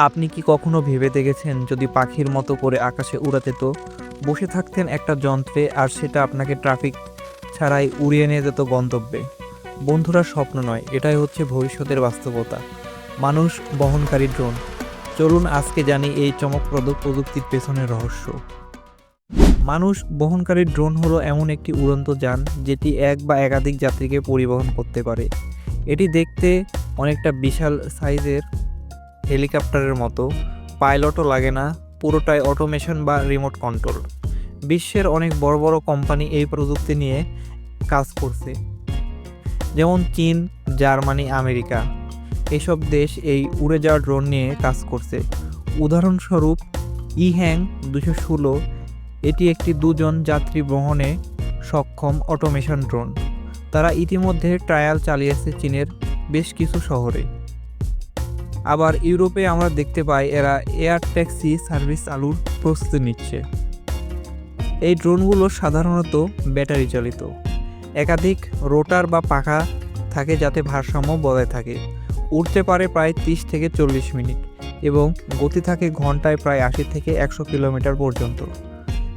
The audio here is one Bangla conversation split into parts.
আপনি কি কখনো ভেবে দেখেছেন যদি পাখির মতো করে আকাশে উড়াতে তো বসে থাকতেন একটা যন্ত্রে আর সেটা আপনাকে ট্রাফিক ছাড়াই উড়িয়ে নিয়ে যেত গন্তব্যে? বন্ধুরা, স্বপ্ন নয়, এটাই হচ্ছে ভবিষ্যতের বাস্তবতা। মানুষ বহনকারী ড্রোন। চলুন আজকে জানি এই চমকপ্রদ প্রযুক্তির পেছনের রহস্য। মানুষ বহনকারী ড্রোন হলো এমন একটি উড়ন্ত যান যেটি এক বা একাধিক যাত্রীকে পরিবহন করতে পারে। এটি দেখতে অনেকটা বিশাল সাইজের হেলিকপ্টারের মতো, পাইলটও লাগে না, পুরোটাই অটোমেশন বা রিমোট কন্ট্রোল। বিশ্বের অনেক বড় বড় কোম্পানি এই প্রযুক্তি নিয়ে কাজ করছে। যেমন চীন, জার্মানি, আমেরিকা। এসব দেশ এই উড়ে যাওয়া ড্রোন নিয়ে কাজ করছে। উদাহরণস্বরূপ, ইহ্যাং দুশো ষোলো, এটি একটি দুজন যাত্রী বহনে সক্ষম অটোমেশন ড্রোন। তারা ইতিমধ্যে ট্রায়াল চালিয়েছে চীনের বেশ কিছু শহরে। আবার ইউরোপে আমরা দেখতে পাই এরা এয়ার ট্যাক্সি সার্ভিস চালুর প্রস্তুতি নিচ্ছে। এই ড্রোনগুলো সাধারণত ব্যাটারি চালিত। একাধিক রোটার বা পাখা থাকে যাতে ভারসাম্য বজায় থাকে। উড়তে পারে প্রায় তিরিশ থেকে চল্লিশ মিনিট এবং গতি থাকে ঘন্টায় প্রায় আশি থেকে একশো কিলোমিটার পর্যন্ত।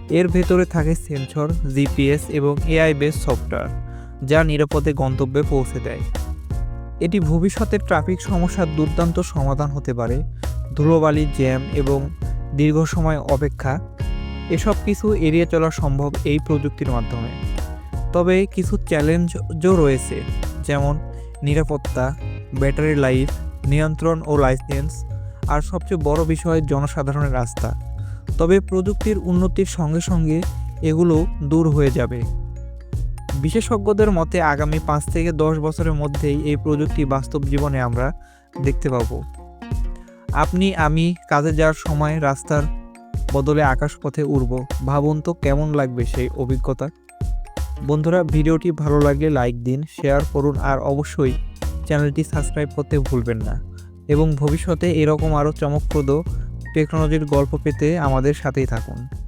এর ভেতরে থাকে সেন্সর, জিপিএস এবং এআই বেস সফটওয়্যার যা নিরাপদে গন্তব্যে পৌঁছে দেয়। এটি ভবিষ্যতের ট্রাফিক সমস্যার দুর্দান্ত সমাধান হতে পারে ধুলোবালি জ্যাম এবং দীর্ঘ সময় অপেক্ষা। এসব কিছু এড়িয়ে চলা সম্ভব এই প্রযুক্তির মাধ্যমে। তবে কিছু চ্যালেঞ্জও রয়েছে, যেমন নিরাপত্তা, ব্যাটারি লাইফ, নিয়ন্ত্রণ ও লাইসেন্স, আর সবচেয়ে বড় বিষয় জনসাধারণের রাস্তা। তবে প্রযুক্তির উন্নতির সঙ্গে সঙ্গে এগুলো দূর হয়ে যাবে। বিশেষজ্ঞদের মতে আগামী পাঁচ থেকে দশ বছরের মধ্যেই এই প্রযুক্তি বাস্তব জীবনে আমরা দেখতে পাবো। আপনি, আমি কাজে যাওয়ার সময় রাস্তার বদলে আকাশপথে উড়ব। ভাবুন তো কেমন লাগবে সেই অভিজ্ঞতা। বন্ধুরা, ভিডিওটি ভালো লাগলে লাইক দিন, শেয়ার করুন আর অবশ্যই চ্যানেলটি সাবস্ক্রাইব করতে ভুলবেন না। এবং ভবিষ্যতে এরকম আরও চমকপ্রদ টেকনোলজির গল্প পেতে আমাদের সাথেই থাকুন।